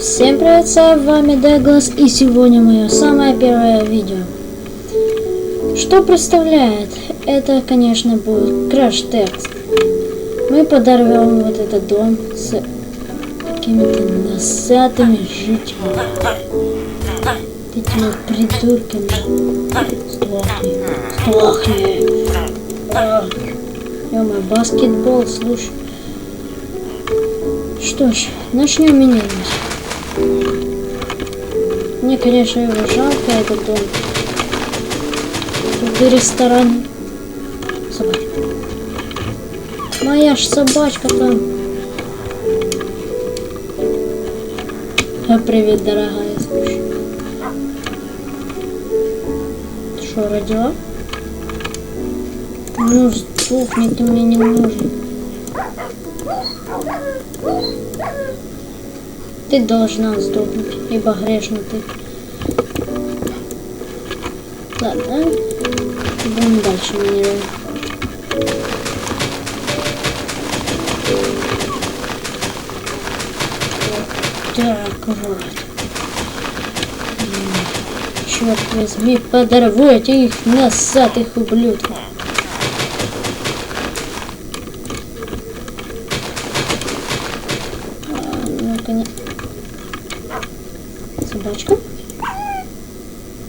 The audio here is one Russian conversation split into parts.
Всем привет, с вами Деглас и сегодня мое самое первое видео. Что представляет? Это, конечно, будет краш-тест. Мы подорвем вот этот дом с какими-то носатыми жителями. Этими придурками. Сдохни. Сдохни. Ё-моё, баскетбол, слушай. Что ж, начнем менять. Мне, конечно, его жалко, этот дом. Тут ресторан. Собачка. Моя ж собачка там. А привет, дорогая, слушай. Ты что, родила? Ну, сдохни, ты мне не нужен. Ты должна сдохнуть, ибо грешна ты. Ладно, будем дальше минировать. Так, вот. Черт возьми, подорву этих носатых ублюдков. наконец. Собачка?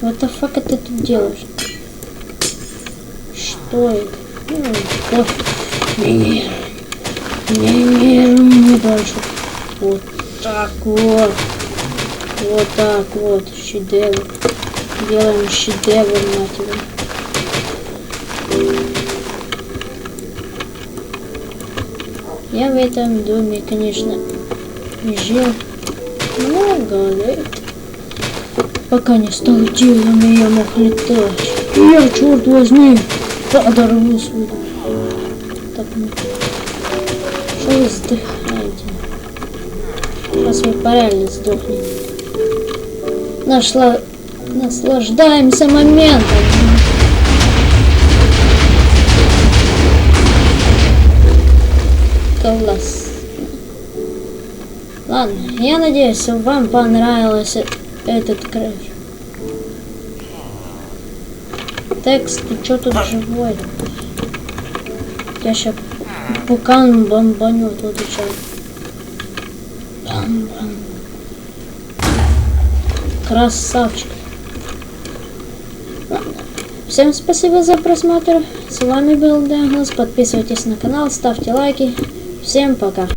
What the fuck ты тут делаешь? Что это? Ну, не, не, не, не больше. Вот так вот. Вот так вот. Шедевр. Делаем шедевр, мать его. Я в этом доме, конечно, жил много лет, пока не стал и я мог летать. Я, черт возьми, подорву свой. Так, ну, что вы вздыхаете? Раз вы реально сдохнете. Нашла... Наслаждаемся моментом. Класс. Ладно, я надеюсь, вам понравился этот краш. Текст, ты что тут живой? Я сейчас пукан бомбанет, вот и сейчас. Красавчик. Всем спасибо за просмотр. С вами был Дэнглас. Подписывайтесь на канал, ставьте лайки. Всем пока.